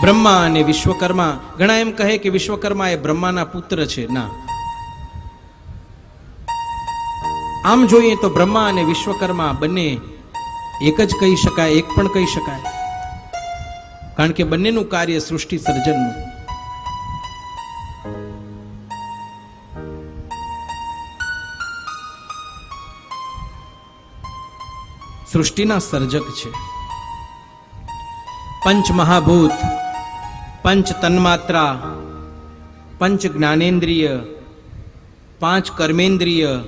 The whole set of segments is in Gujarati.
બ્રહ્મા અને વિશ્વકર્મા, ઘણા એમ કહે કે વિશ્વકર્મા એ બ્રહ્માના પુત્ર છે. ના. આમ જોઈએ તો બ્રહ્મા અને વિશ્વકર્મા બંને એક જ કહી શકાય, એક પણ કહી શકાય. કારણ કે બંનેનું કાર્ય સૃષ્ટિ સર્જનનું. સૃષ્ટિના સર્જક છે. પંચ મહાભૂત પંચ તન્માત્રા, પંચ જ્ઞાનેન્દ્રિય, પાંચ કર્મેન્દ્રિય,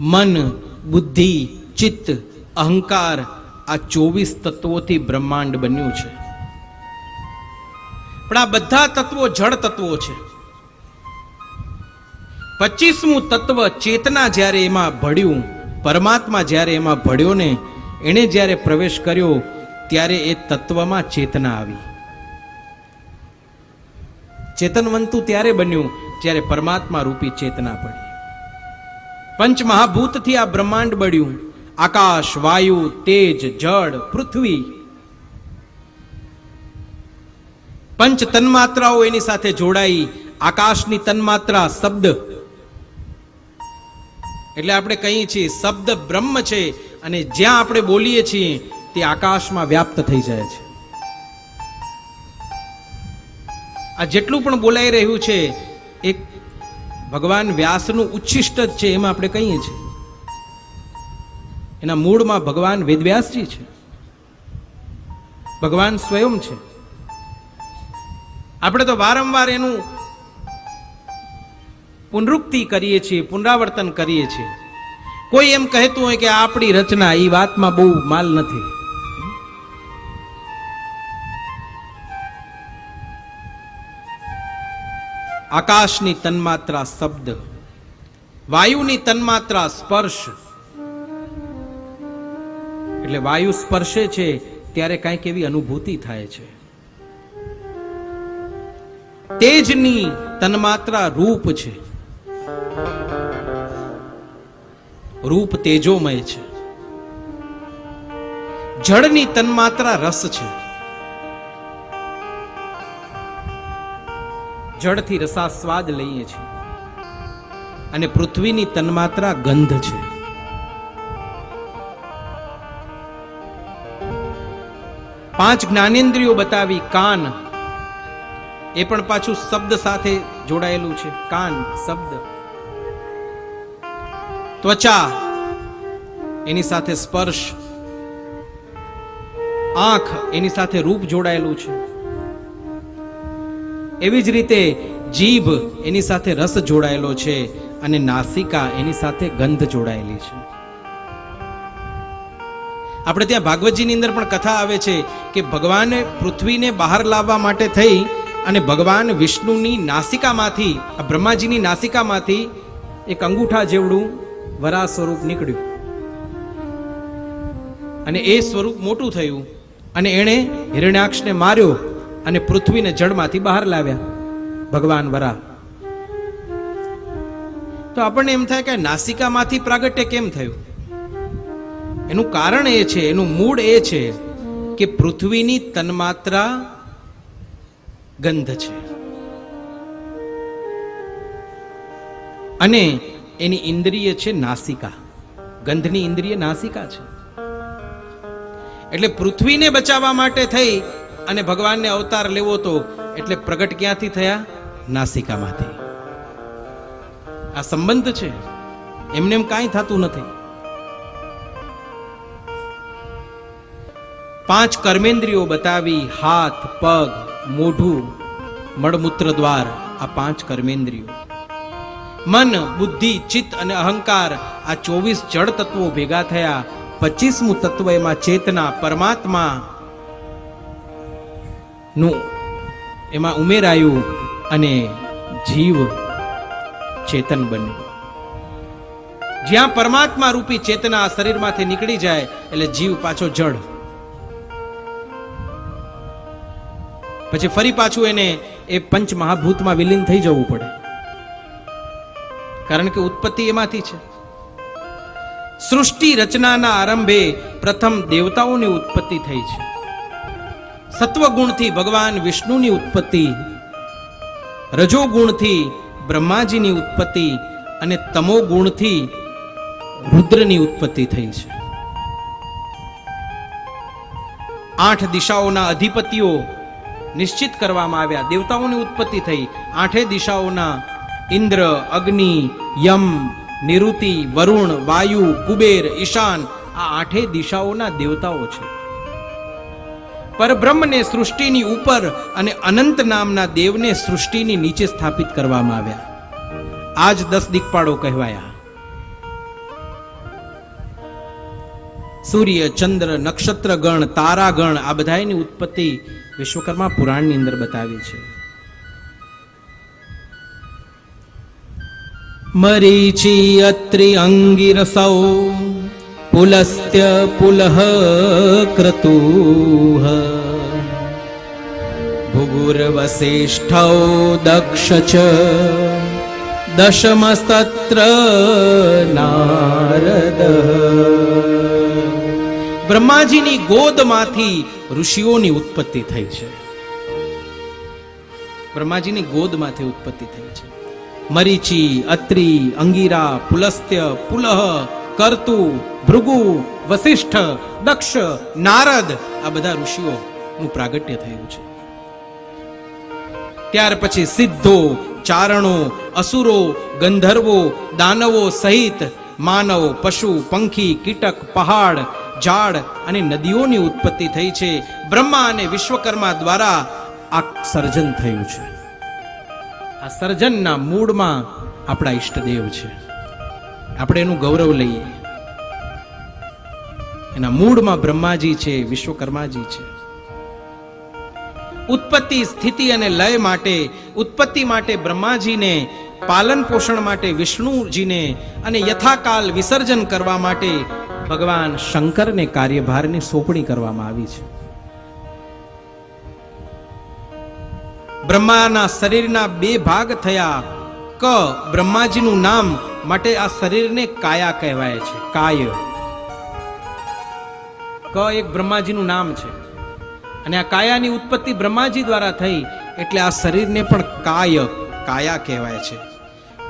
મન, બુદ્ધિ, ચિત્ત, અહંકાર આ ચોવીસ તત્વોથી બ્રહ્માંડ બન્યું છે. પણ આ બધા તત્વો જળ તત્વો છે. પચીસમું તત્વ ચેતના જ્યારે એમાં ભળ્યું, પરમાત્મા જ્યારે એમાં ભળ્યો ને, એણે જ્યારે પ્રવેશ કર્યો, ત્યારે એ તત્વમાં ચેતના આવી. ચેતનવંતુ ત્યારે બન્યું જ્યારે પરમાત્મા રૂપી ચેતના પડી. પંચ મહાભૂતથી આ બ્રહ્માંડ બળ્યું. આકાશ, વાયુ, તેજ, જળ, પૃથ્વી. પંચ તન્માત્રાઓ એની સાથે જોડાઈ. આકાશની તન્માત્રા શબ્દ. એટલે આપણે કહીએ છીએ શબ્દ બ્રહ્મ છે અને જ્યાં આપણે બોલીએ છીએ, તે આકાશમાં વ્યાપ્ત થઈ જાય છે. આ જેટલું પણ બોલાઈ રહ્યું છે, એક ભગવાન વ્યાસનું ઉચ્છિષ્ટ જ છે, એમ આપણે કહીએ છીએ. એના મૂળમાં ભગવાન વેદવ્યાસજી છે. ભગવાન સ્વયં છે. આપણે તો વારંવાર એનું પુનરુક્તિ કરીએ છીએ, પુનરાવર્તન કરીએ છીએ. કોઈ એમ કહેતું હોય કે આપણી રચના એ વાતમાં બહુ માલ નથી. આકાશની તન્માત્રા શબ્દ, વાયુની તન્માત્રા સ્પર્શ. એટલે વાયુ સ્પર્શે છે ત્યારે કાંઈક એવી અનુભૂતિ થાય છે. તેજની તન્માત્રા રૂપ છે. રૂપ તેજોમય છે. જળની તન્માત્રા રસ છે. જળથી રસાસ્વાદ લઈએ છીએ. અને પૃથ્વીની તન્માત્રા ગંધ છે. પાંચ જ્ઞાનેન્દ્રિયો બતાવી કાન. એ પણ પાછું શબ્દ સાથે જોડાયેલું છે. કાન, શબ્દ. ત્વચા. એની સાથે સ્પર્શ. આંખ, એની સાથે રૂપ જોડાયેલું છે. એવી જ રીતે જીભ એની સાથે રસ જોડાયેલો છે અને નાસિકા એની સાથે ગંધ જોડાયેલી છે. આપણે ત્યાં ભાગવતજીની અંદર પણ કથા આવે છે કે ભગવાને પૃથ્વીને બહાર લાવવા માટે થઈ અને ભગવાન વિષ્ણુની નાસિકામાંથી, આ બ્રહ્માજીની નાસિકામાંથી એક અંગૂઠા જેવડું વરા સ્વરૂપ નીકળ્યું. અને એ સ્વરૂપ મોટું થયું અને એણે હિરણ્યાક્ષને માર્યો અને પૃથ્વીને જળમાંથી બહાર લાવ્યા. ભગવાન વરા. તો આપણને એમ થાય કે નાસિકામાંથી પ્રાગટ્ય કેમ થયું? એનું કારણ એ છે, એનું મૂળ એ છે કે પૃથ્વીની તન્માત્રા ગંધ છે. અને એની ઇન્દ્રિય છે નાસિકા. ગંધની ઇન્દ્રિય નાસિકા છે. એટલે પૃથ્વીને બચાવવા માટે થઈ અને ભગવાનને અવતાર લેવો તો એટલે પ્રગટ ક્યાંથી થયા? નાસિકામાંથી. આ સંબંધ છે. એમને એમ કાંઈ થતું નથી. પાંચ કર્મેન્દ્રિયો બતાવી, હાથ, પગ, મોઢું, મળમૂત્ર દ્વાર, આ પાંચ કર્મેન્દ્રિયો. મન, બુદ્ધિ, ચિત્ત અને અહંકાર આ ચોવીસ જળ તત્વો ભેગા થયા. પચીસમું તત્વ એમાં ચેતના, પરમાત્મા નું. એમાં ઉમેરાયું અને જીવ ચેતન બન્યું. જ્યાં પરમાત્મા રૂપી ચેતના શરીરમાંથી નીકળી જાય, એટલે જીવ પાછો જળ. પછી ફરી પાછું એને એ પંચ મહાભૂતમાં વિલીન થઈ જવું પડે. કારણ કે ઉત્પત્તિ એમાંથી છે. સૃષ્ટિ રચનાના આરંભે પ્રથમ દેવતાઓની ઉત્પત્તિ થઈ છે. સત્વગુણથી ભગવાન વિષ્ણુની ઉત્પત્તિ, રજોગુણથી બ્રહ્માજીની ઉત્પત્તિ અને તમો ગુણથી રુદ્રની ઉત્પત્તિ થઈ છે. આઠ દિશાઓના અધિપતિઓ નિશ્ચિત કરવામાં આવ્યા. દેવતાઓની ઉત્પત્તિ થઈ. આઠે દિશાઓના ઇન્દ્ર, અગ્નિ, યમ, નિરુતિ, વરુણ, વાયુ, કુબેર, ઈશાન આ આઠે દિશાઓના દેવતાઓ છે. પરબ્રહ્મને સૃષ્ટિની ઉપર અને અનંત નામના દેવને સૃષ્ટિની નીચે સ્થાપિત કરવામાં આવ્યા. આજ દસ દિક્પાળો કહેવાયા. સૂર્ય, ચંદ્ર નક્ષત્ર ગણ તારા ગણ આ બધાની ઉત્પત્તિ વિશ્વકર્મા પુરાણની અંદર બતાવી છે. મરીચી અત્રિ અંગિરસૌ પુલસ્ત્ય પુલહ ક્રતુઃ भुगुर्वसिष्ठौ दक्ष च दशमस्तत्र નારદ બ્રહ્માજીની ગોદમાંથી ઋષિઓની ઉત્પત્તિ થઈ છે બ્રહ્માજીની ગોદમાંથી ઉત્પત્તિ થઈ છે મરીચી અત્રિ અંગીરા પુલસ્ત્ય પુલહ કર્તુ, ભૃગુ, વસિષ્ઠ, દક્ષ, નારદ આ બધા ઋષિઓનું પ્રાગટ્ય થયું છે. ત્યાર પછી સિદ્ધો, ચારણો, અસુરો, ગંધર્વો, દાનવો સહિત માનવ, પશુ, પંખી, કીટક, પહાડ, ઝાડ અને નદીઓની ઉત્પત્તિ થઈ છે. બ્રહ્મા અને વિશ્વકર્મા દ્વારા આ સર્જન થયું છે. આ સર્જનના મૂળમાં આપણા ઈષ્ટદેવ છે. આપણે એનું ગૌરવ લઈએ. એના મૂળમાં બ્રહ્માજી છે, વિશ્વકર્માજી છે. ઉત્પત્તિ, સ્થિતિ અને લય માટે, ઉત્પત્તિ માટે બ્રહ્માજીને, પાલન પોષણ માટે વિષ્ણુજીને અને યથાકાલ વિસર્જન કરવા માટે ભગવાન શંકરને કાર્યભારની સોંપણી કરવામાં આવી છે. બ્રહ્માના શરીરના બે ભાગ થયા. ક બ્રહ્માજીનું નામ માટે આ શરીરને કાયા કહેવાય છે, કાય. ક એક બ્રહ્માજીનું નામ છે. અને આ કાયાની ઉત્પત્તિ બ્રહ્માજી દ્વારા થઈ એટલે આ શરીરને પણ કાય, કાયા કહેવાય છે.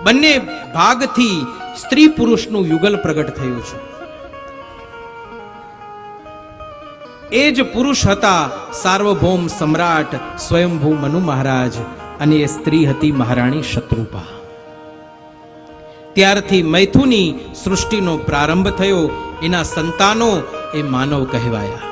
બંને ભાગથી સ્ત્રી પુરુષનું યુગલ પ્રગટ થયું છે. એ જ પુરુષ હતા સાર્વભૌમ સમ્રાટ સ્વયંભૂ મનુ મહારાજ અને એ સ્ત્રી હતી મહારાણી શત્રુપા. ત્યારથી મૈથુની સૃષ્ટિનો પ્રારંભ થયો. એના સંતાનો એ માનવ કહેવાયા.